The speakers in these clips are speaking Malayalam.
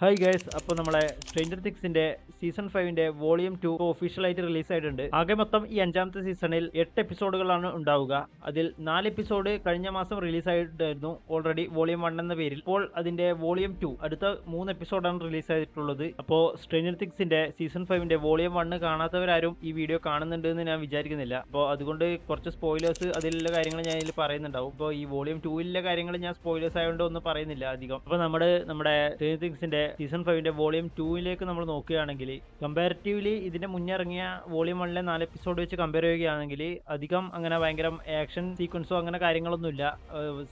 ഹായ് ഗൈസ് അപ്പോൾ നമ്മളെ സ്ട്രേഞ്ചർ തിക്സിന്റെ സീസൺ ഫൈവിന്റെ വോളിയം ടു ഒഫീഷ്യലായിട്ട് റിലീസ് ആയിട്ടുണ്ട് ആകെ മൊത്തം ഈ അഞ്ചാമത്തെ സീസണിൽ എട്ട് എപ്പിസോഡുകളാണ് ഉണ്ടാവുക. അതിൽ നാല് എപ്പിസോഡ് കഴിഞ്ഞ മാസം റിലീസ് ആയിട്ടായിരുന്നു ഓൾറെഡി വോളിയം വൺ എന്ന പേരിൽ. ഇപ്പോൾ അതിന്റെ വോളിയം ടു അടുത്ത മൂന്ന് എപ്പിസോഡാണ് റിലീസ് ആയിട്ടുള്ളത് അപ്പോൾ സ്ട്രേഞ്ചർ തിക്സിന്റെ സീസൺ ഫൈവിന്റെ വോളിയം വണ്ണ് കാണാത്തവരാരും ഈ വീഡിയോ കാണുന്നുണ്ട് എന്ന് ഞാൻ വിചാരിക്കുന്നില്ല. അപ്പോൾ അതുകൊണ്ട് കുറച്ച് സ്പോയിലേഴ്സ് അതിലുള്ള കാര്യങ്ങൾ ഞാൻ ഇതിൽ പറയുന്നുണ്ടാവും. ഇപ്പോൾ ഈ വോളിയം ടൂവിലെ കാര്യങ്ങൾ ഞാൻ സ്പോയിലേഴ്സ് ആയതുകൊണ്ട് ഒന്നും പറയുന്നില്ല അധികം. അപ്പോൾ നമ്മുടെ നമ്മുടെ സ്ട്രേഞ്ചർ തിങ്സിന്റെ സീസൺ ഫൈവിന്റെ വോളിയം ടൂവിലേക്ക് നമ്മൾ നോക്കുകയാണെങ്കിൽ കമ്പാരിറ്റീവ്ലി ഇതിന്റെ മുന്നിറങ്ങിയ വോളിയം വണ്ണിലെ നാല് എപ്പിസോഡ് വെച്ച് കമ്പയർ ചെയ്യുകയാണെങ്കിൽ അധികം അങ്ങനെ ഭയങ്കര ആക്ഷൻ സീക്വൻസോ അങ്ങനെ കാര്യങ്ങളൊന്നുമില്ല.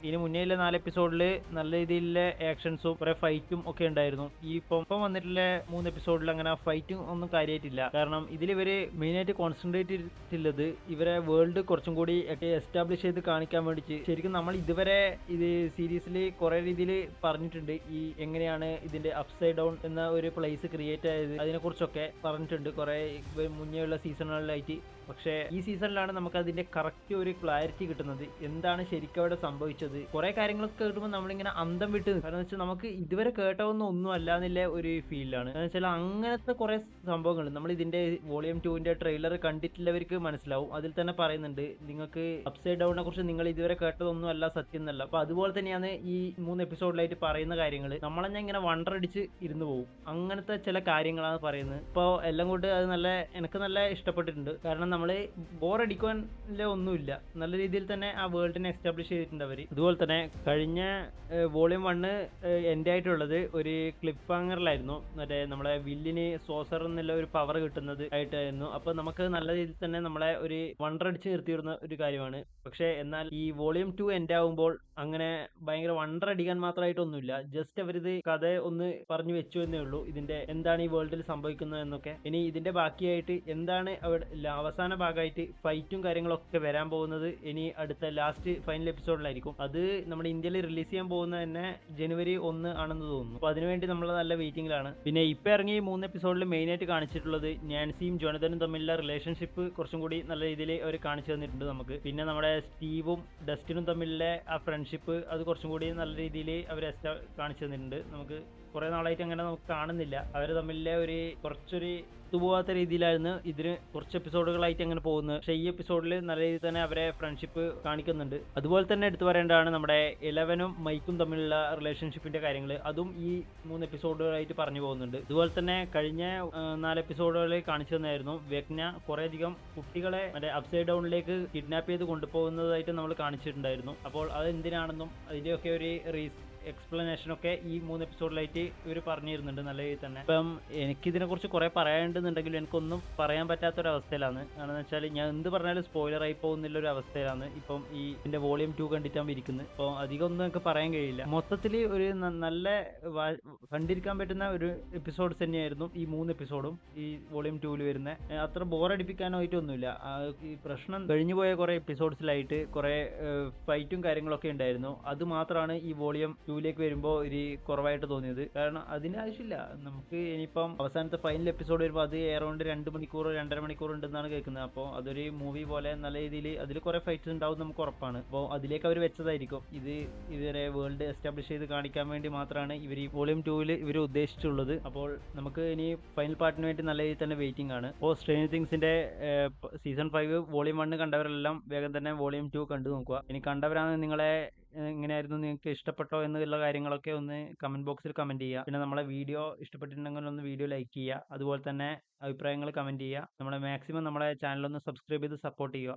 ഇതിന് മുന്നേയുള്ള നാല് എപ്പിസോഡിൽ നല്ല രീതിയിലുള്ള ആക്ഷൻസും കുറെ ഫൈറ്റും ഒക്കെ ഉണ്ടായിരുന്നു. ഈ ഇപ്പം വന്നിട്ടുള്ള മൂന്ന് എപ്പിസോഡിൽ അങ്ങനെ ഫൈറ്റും ഒന്നും കാര്യമായിട്ടില്ല. കാരണം ഇതിൽ ഇവർ മെയിനായിട്ട് കോൺസെൻട്രേറ്റ് ചെയ്തിട്ടുള്ളത് ഇവരെ വേൾഡ് കുറച്ചും കൂടി എസ്റ്റാബ്ലിഷ് ചെയ്ത് കാണിക്കാൻ വേണ്ടിയിട്ട്. ശരിക്കും നമ്മൾ ഇതുവരെ ഇത് സീരീസിൽ കുറെ രീതിയിൽ പറഞ്ഞിട്ടുണ്ട് ഈ എങ്ങനെയാണ് ഇതിന്റെ അപ്സൈഡ് ഡൗൺ എന്ന ഒരു പ്ലേസ് ക്രിയേറ്റ് ആയത് അതിനെക്കുറിച്ചൊക്കെ പറഞ്ഞിട്ടുണ്ട് കുറെ മുന്നേയുള്ള സീസണുകളിലായിട്ട് പക്ഷേ ഈ സീസണിലാണ് നമുക്ക് അതിന്റെ കറക്റ്റ് ഒരു ക്ലാരിറ്റി കിട്ടുന്നത്. എന്താണ് ശരിക്കും അവിടെ സംഭവിച്ചത്? കുറെ കാര്യങ്ങളൊക്കെ കേൾക്കുമ്പോൾ നമ്മളിങ്ങനെ അന്തം വിട്ട്. കാരണം വെച്ചാൽ നമുക്ക് ഇതുവരെ കേട്ടതൊന്നും ഒന്നും അല്ല എന്നുള്ള ഒരു ഫീലാണ് എന്ന് വെച്ചാൽ അങ്ങനത്തെ കുറെ സംഭവങ്ങൾ നമ്മൾ ഇതിന്റെ വോളിയം ടുവിന്റെ ട്രെയിലർ കണ്ടിട്ടുള്ളവർക്ക് മനസ്സിലാവും. അതിൽ തന്നെ പറയുന്നുണ്ട് നിങ്ങൾക്ക് അപ്സൈഡ് ഡൗണിനെ കുറിച്ച് നിങ്ങൾ ഇതുവരെ കേട്ടതൊന്നും അല്ല സത്യം എന്നല്ല. അപ്പൊ അതുപോലെ തന്നെയാണ് ഈ മൂന്ന് എപ്പിസോഡിലായിട്ട് പറയുന്ന കാര്യങ്ങൾ നമ്മളെന്നെ ഇങ്ങനെ വണ്ടർ അടിച്ച് ഇരുന്ന് പോകും അങ്ങനത്തെ ചില കാര്യങ്ങളാണ് പറയുന്നത്. ഇപ്പോൾ എല്ലാം കൊണ്ട് അത് നല്ല എനിക്ക് നല്ല ഇഷ്ടപ്പെട്ടിട്ടുണ്ട്. കാരണം നമ്മൾ ബോറടിക്കാനുള്ള ഒന്നുമില്ല. നല്ല രീതിയിൽ തന്നെ ആ വേൾഡിനെ എസ്റ്റാബ്ലിഷ് ചെയ്തിട്ടുണ്ട് അവർ അതുപോലെ തന്നെ കഴിഞ്ഞ വോളിയം വണ്ണ് എന്റെ ആയിട്ടുള്ളത് ഒരു ക്ലിപ്പ് ഹാങ്ങറിലായിരുന്നു മറ്റേ നമ്മളെ വില്ലിന് സോസർ എന്നുള്ള ഒരു പവർ കിട്ടുന്നത് ആയിട്ടായിരുന്നു. അപ്പോൾ നമുക്ക് നല്ല രീതിയിൽ തന്നെ നമ്മളെ ഒരു വണ്ടർ അടിച്ച് നിർത്തിയിരുന്ന ഒരു കാര്യമാണ്. പക്ഷേ എന്നാൽ ഈ വോളിയം ടു എൻഡ് ആവുമ്പോൾ അങ്ങനെ ഭയങ്കര വണ്ടർ അടിക്കാൻ മാത്രമായിട്ടൊന്നുമില്ല ജസ്റ്റ് അവരിത് കഥ ഒന്ന് പറഞ്ഞു വെച്ചു എന്നേ ഉള്ളൂ. ഇതിന്റെ എന്താണ് ഈ വേൾഡിൽ സംഭവിക്കുന്നത് എന്നൊക്കെ. ഇനി ഇതിന്റെ ബാക്കിയായിട്ട് എന്താണ് അവിടെ അവസാന ഭാഗമായിട്ട് ഫൈറ്റും കാര്യങ്ങളൊക്കെ വരാൻ പോകുന്നത്? ഇനി അടുത്ത ലാസ്റ്റ് ഫൈനൽ എപ്പിസോഡിലായിരിക്കും അത് നമ്മുടെ ഇന്ത്യയിൽ റിലീസ് ചെയ്യാൻ പോകുന്നത് തന്നെ ജനുവരി ഒന്ന് ആണെന്ന് തോന്നുന്നു. അപ്പൊ അതിനുവേണ്ടി നമ്മൾ നല്ല വെയിറ്റിംഗിലാണ് പിന്നെ ഇപ്പൊ ഇറങ്ങിയ മൂന്ന് എപ്പിസോഡിൽ മെയിൻ ആയിട്ട് കാണിച്ചിട്ടുള്ളത് നാൻസിയും ജോനതനും തമ്മിലുള്ള റിലേഷൻഷിപ്പ് കുറച്ചും കൂടി നല്ല രീതിയിൽ അവർ കാണിച്ചു തന്നിട്ടുണ്ട് നമുക്ക്. പിന്നെ നമ്മുടെ സ്റ്റീവും ഡസ്റ്റിനും തമ്മിലുള്ള ആ ഫ്രണ്ട്ഷിപ്പ് അത് കുറച്ചും കൂടി നല്ല രീതിയിൽ അവർ കാണിച്ചു തന്നിട്ടുണ്ട്. നമുക്ക് കുറെ നാളായിട്ട് അങ്ങനെ നമുക്ക് കാണുന്നില്ല. അവർ തമ്മിലെ ഒരു കുറച്ചൊരു ഒത്തുപോകാത്ത രീതിയിലായിരുന്നു ഇതിന് കുറച്ച് എപ്പിസോഡുകളായിട്ട് അങ്ങനെ പോകുന്നത്. പക്ഷേ ഈ എപ്പിസോഡിൽ നല്ല രീതിയിൽ തന്നെ അവരെ ഫ്രണ്ട്ഷിപ്പ് കാണിക്കുന്നുണ്ട്. അതുപോലെ തന്നെ എടുത്തു പറയേണ്ടതാണ് നമ്മുടെ ഇലവനും മൈക്കും തമ്മിലുള്ള റിലേഷൻഷിപ്പിന്റെ കാര്യങ്ങൾ അതും ഈ മൂന്ന് എപ്പിസോഡുകളായിട്ട് പറഞ്ഞു പോകുന്നുണ്ട്. അതുപോലെ തന്നെ കഴിഞ്ഞ നാല് എപ്പിസോഡുകളിൽ കാണിച്ചു തന്നായിരുന്നു. വെഗ്ന കുറേയധികം കുട്ടികളെ മറ്റേ അപ്സൈഡ് ഡൗണിലേക്ക് കിഡ്നാപ്പ് ചെയ്ത് കൊണ്ടുപോകുന്നതായിട്ട് നമ്മൾ കാണിച്ചിട്ടുണ്ടായിരുന്നു. അപ്പോൾ അത് എന്തിനാണെന്നും അതിന്റെയൊക്കെ ഒരു റീസ് എക്സ്പ്ലനേഷൻ ഒക്കെ ഈ മൂന്ന് എപ്പിസോഡിലായിട്ട് ഇവർ പറഞ്ഞു തരുന്നുണ്ട് നല്ല രീതിയിൽ തന്നെ. ഇപ്പം എനിക്കിതിനെ കുറിച്ച് കുറെ പറയാനുണ്ടെന്നുണ്ടെങ്കിലും എനിക്കൊന്നും പറയാൻ പറ്റാത്തൊരവസ്ഥയിലാണ്. കാരണം വെച്ചാൽ ഞാൻ എന്ത് പറഞ്ഞാലും സ്പോയിലർ ആയി പോകുന്നില്ല ഒരു അവസ്ഥയിലാണ് ഇപ്പം ഈ ഇതിന്റെ വോളിയം ടു കണ്ടിട്ടാണ് ഇരിക്കുന്നത് അപ്പോൾ അധികം ഒന്നും എനിക്ക് പറയാൻ കഴിയില്ല. മൊത്തത്തിൽ ഒരു നല്ല കണ്ടിരിക്കാൻ പറ്റുന്ന ഒരു എപ്പിസോഡ്സ് തന്നെയായിരുന്നു ഈ മൂന്ന് എപ്പിസോഡും ഈ വോളിയം ടൂവിൽ വരുന്ന. അത്ര ബോറടിപ്പിക്കാനായിട്ടൊന്നുമില്ല ഈ പ്രശ്നം കഴിഞ്ഞു പോയ കുറെ എപ്പിസോഡ്സിലായിട്ട് കുറെ ഫൈറ്റും കാര്യങ്ങളൊക്കെ ഉണ്ടായിരുന്നു. അത് മാത്രമാണ് ഈ വോളിയം ടൂവിലേക്ക് വരുമ്പോൾ ഒരു കുറവായിട്ട് തോന്നിയത്. കാരണം അതിന് ആവശ്യമില്ല. നമുക്ക് ഇനിയിപ്പം അവസാനത്തെ ഫൈനൽ എപ്പിസോഡ് വരുമ്പോൾ അത് എറൗണ്ട് രണ്ട് മണിക്കൂർ രണ്ടര മണിക്കൂർ ഉണ്ടെന്നാണ് കേൾക്കുന്നത്. അപ്പോൾ അതൊരു മൂവി പോലെ നല്ല രീതിയിൽ അതിൽ കുറേ ഫൈറ്റ്സ് ഉണ്ടാവും നമുക്ക് ഉറപ്പാണ്. അപ്പോൾ അതിലേക്ക് അവർ വെച്ചതായിരിക്കും. ഇത് ഇവരെ വേൾഡ് എസ്റ്റാബ്ലിഷ് ചെയ്ത് കാണിക്കാൻ വേണ്ടി മാത്രമാണ് ഇവർ ഈ വോളിയം ടൂവിൽ ഇവർ ഉദ്ദേശിച്ചുള്ളത്. അപ്പോൾ നമുക്ക് ഇനി ഫൈനൽ പാർട്ടിന് വേണ്ടി നല്ല രീതിയിൽ തന്നെ വെയിറ്റിംഗ് ആണ്. അപ്പോൾ സ്ട്രെയിൻ തിങ്സിന്റെ സീസൺ ഫൈവ് വോളിയം വണ്ണ് കണ്ടവരെല്ലാം വേഗം തന്നെ വോളിയം ടു കണ്ടു നോക്കുക. ഇനി കണ്ടവരാണ് നിങ്ങളെ എങ്ങനെയായിരുന്നു നിങ്ങൾക്ക് ഇഷ്ടപ്പെട്ടോ എന്നുള്ള കാര്യങ്ങളൊക്കെ ഒന്ന് കമന്റ് ബോക്സിൽ കമന്റ് ചെയ്യുക. പിന്നെ നമ്മളെ വീഡിയോ ഇഷ്ടപ്പെട്ടിട്ടുണ്ടെങ്കിൽ ഒന്ന് വീഡിയോ ലൈക്ക് ചെയ്യുക. അതുപോലെ തന്നെ അഭിപ്രായങ്ങൾ കമന്റ് ചെയ്യുക. നമ്മളെ മാക്സിമം നമ്മളെ ചാനൽ ഒന്ന് സബ്സ്ക്രൈബ് ചെയ്ത് സപ്പോർട്ട് ചെയ്യുക.